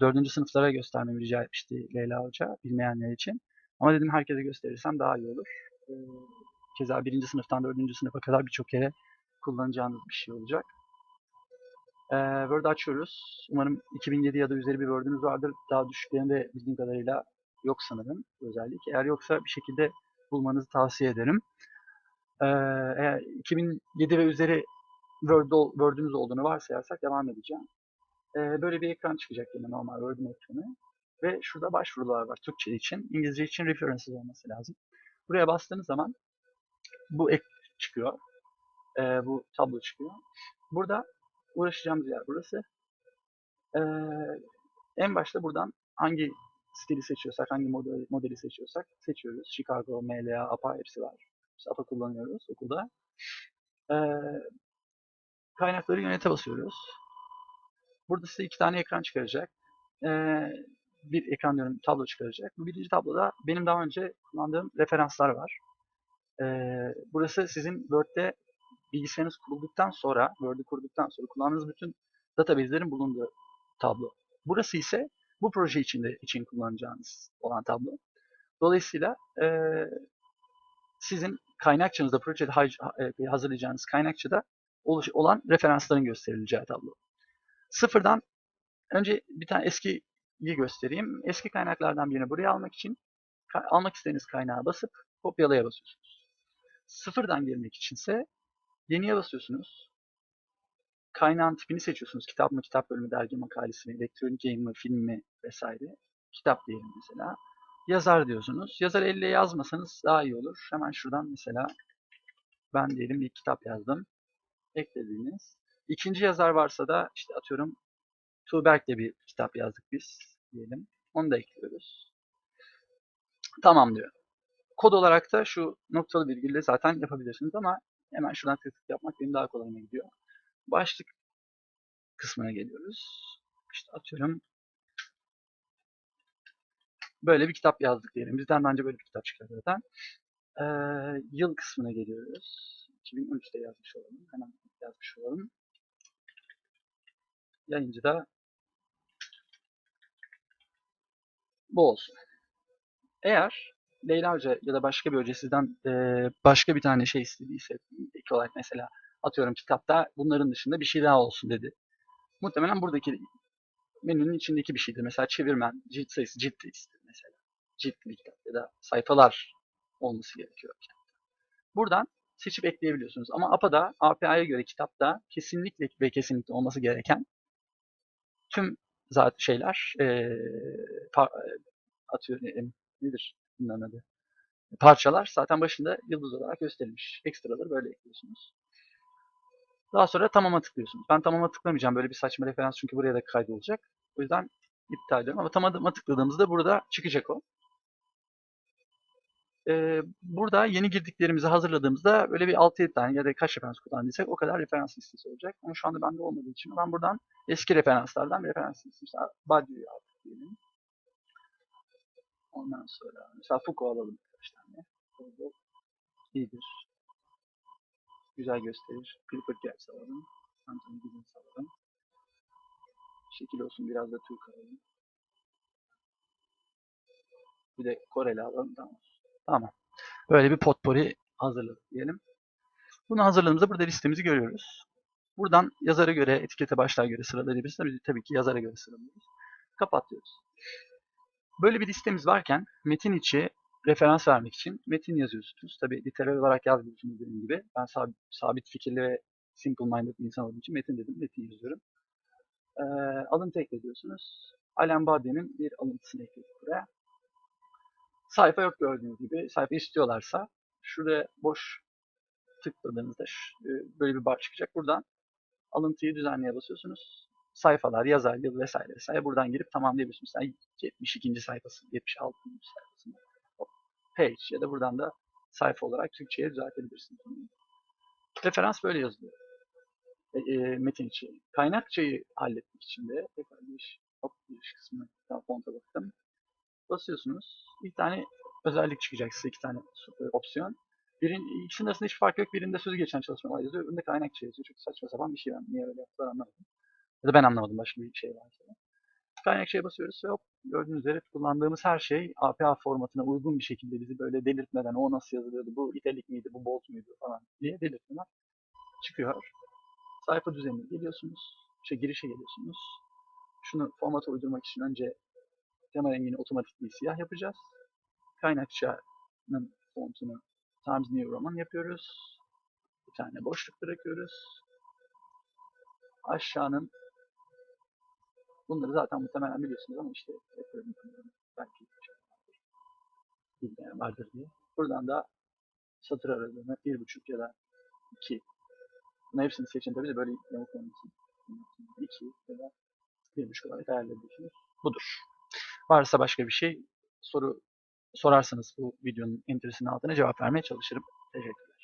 Dördüncü sınıflara göstermemi rica etmişti Leyla Hoca bilmeyenler için. Ama dedim herkese gösterirsem daha iyi olur. Ee, keza birinci sınıftan dördüncü sınıfa kadar birçok kere kullanacağınız bir şey olacak. Ee, Word açıyoruz. Umarım 2007 ya da üzeri bir Word'ünüz vardır. Daha düşüklerinde bildiğim kadarıyla yok sanırım özellik. Eğer yoksa bir şekilde bulmanızı tavsiye ederim. Ee, eğer 2007 ve üzeri Word'ünüz olduğunu varsayarsak devam edeceğim. Ee, böyle bir ekran çıkacak yine normal Word'ün ekranı. Ve şurada başvurular var Türkçe için. İngilizce için references olması lazım. Buraya bastığınız zaman bu ek çıkıyor. Ee, bu tablo çıkıyor. Burada uğraşacağımız yer burası. Ee, en başta buradan hangi stili seçiyorsak, hangi modeli, modeli seçiyorsak seçiyoruz. Chicago, MLA, APA hepsi var. Biz APA kullanıyoruz okulda. Ee, kaynakları yönete basıyoruz. Burada size iki tane ekran çıkaracak. Ee, bir ekran diyorum tablo çıkaracak. Bu birinci tabloda benim daha önce kullandığım referanslar var. Ee, burası sizin Word'de bilgisayarınız kurulduktan sonra, Word'ü kurduktan sonra kullandığınız bütün database'lerin bulunduğu tablo. Burası ise bu proje içinde için kullanacağınız olan tablo. Dolayısıyla eee, sizin kaynakçanızda, projede e, hazırlayacağınız kaynakçada oluş- olan referansların gösterileceği tablo. Sıfırdan önce bir tane eskiyi göstereyim. Eski kaynaklardan birini buraya almak için almak istediğiniz kaynağa basıp kopyalaya basıyorsunuz. Sıfırdan girmek içinse yeniye basıyorsunuz. Kaynağın tipini seçiyorsunuz. Kitap mı, kitap bölümü, dergi makalesi mi, elektronik yayın mı, film mi vesaire. Kitap diyelim mesela. Yazar diyorsunuz. Yazar elle yazmasanız daha iyi olur. Hemen şuradan mesela ben diyelim bir kitap yazdım. Eklediğiniz. İkinci yazar varsa da işte atıyorum Tuğberk'le bir kitap yazdık biz diyelim. Onu da ekliyoruz. Tamam diyor. Kod olarak da şu noktalı virgülle zaten yapabilirsiniz ama hemen şuradan tık tık yapmak benim daha kolayıma gidiyor. Başlık kısmına geliyoruz. İşte atıyorum böyle bir kitap yazdık diyelim. Bizden bence böyle bir kitap çıkar zaten. Ee, yıl kısmına geliyoruz. 2013'te yazmış olalım. Hemen yazmış olalım. Yayıncı da bu olsun. Eğer Leyla Hoca ya da başka bir hoca sizden e, başka bir tane şey istediyse ek olarak mesela atıyorum kitapta bunların dışında bir şey daha olsun dedi. Muhtemelen buradaki menünün içindeki bir şeydir. Mesela çevirmen, cilt sayısı, cilt ister mesela. Ciltli kitap ya da sayfalar olması gerekiyor. Buradan seçip ekleyebiliyorsunuz. Ama APA'da, API'ye göre kitapta kesinlikle ve kesinlikle olması gereken tüm zaten şeyler e, par, atıyor nedir bunların adı? Parçalar zaten başında yıldız olarak gösterilmiş. Ekstraları böyle ekliyorsunuz. Daha sonra tamama tıklıyorsunuz. Ben tamama tıklamayacağım. Böyle bir saçma referans çünkü buraya da kaydolacak. O yüzden iptal ediyorum. Ama tamama tıkladığımızda burada çıkacak o. Ee, burada yeni girdiklerimizi hazırladığımızda böyle bir 6-7 tane ya da kaç referans kullandıysak o kadar referans listesi olacak. Ama şu anda bende olmadığı için ben buradan eski referanslardan bir referans listesi. Mesela Badiou'yu aldık diyelim. Ondan sonra mesela Foucault alalım birkaç tane. İyidir. Güzel gösterir. Clifford Geertz alalım. Anthony Giddens alalım. Şekil olsun biraz da Türk alalım. Bir de Koreli alalım. Tamam. Tamam. Böyle bir potpourri hazırladık diyelim. Bunu hazırladığımızda burada listemizi görüyoruz. Buradan yazara göre, etikete başlığa göre sıralayabiliriz. Tabii, tabii ki yazara göre sıralıyoruz. Kapat diyoruz. Böyle bir listemiz varken metin içi referans vermek için metin yazıyorsunuz. Tabii literal olarak yazmıyorsunuz dediğim gibi. Ben sabit, fikirli ve simple minded bir insan olduğum için metin dedim. Metin yazıyorum. Ee, alıntı eklediyorsunuz. Alan Badiou'nun bir alıntısını ekledik buraya. Sayfa yok gördüğünüz gibi. Sayfa istiyorlarsa şuraya boş tıkladığınızda e, böyle bir bar çıkacak. Buradan alıntıyı düzenleye basıyorsunuz. Sayfalar, yazar, yıl vesaire vesaire buradan girip tamamlayabiliyorsunuz. Mesela 72. sayfası, 76. sayfasında hop, page ya da buradan da sayfa olarak Türkçe'ye düzeltebilirsiniz. Referans böyle yazılıyor. E, e, metin içi. Kaynakçayı halletmek için de tekrar giriş, hop, giriş kısmına fonta baktım. Basıyorsunuz. Bir tane özellik çıkacak size iki tane e, opsiyon. Birin, ikisinin arasında hiçbir fark yok. Birinde sözü geçen çalışmalar yazıyor. Öbüründe kaynakça yazıyor. Çok saçma sapan bir şey. Ben niye öyle yaptılar anlamadım. Ya da ben anlamadım. Başka bir şey var. Kaynakçaya basıyoruz ve hop gördüğünüz üzere kullandığımız her şey APA formatına uygun bir şekilde bizi böyle delirtmeden o nasıl yazılıyordu, bu italik miydi, bu bold muydu falan diye delirtmeden çıkıyor. Sayfa düzenine geliyorsunuz, şey girişe geliyorsunuz. Şunu formata uydurmak için önce tema rengini otomatik bir siyah yapacağız. Kaynakçanın fontunu Times New Roman yapıyoruz. Bir tane boşluk bırakıyoruz. Aşağının bunları zaten muhtemelen biliyorsunuz ama işte. Belki bilmeyen vardır diye. Buradan da satır aralığını bir buçuk ya da iki. Bunun hepsini seçin tabii de böyle yamuk olmasın. İki ya da bir buçuk olarak ayarlayabilirsiniz. Budur. Varsa başka bir şey soru sorarsanız bu videonun entrisinin altına cevap vermeye çalışırım. Teşekkürler.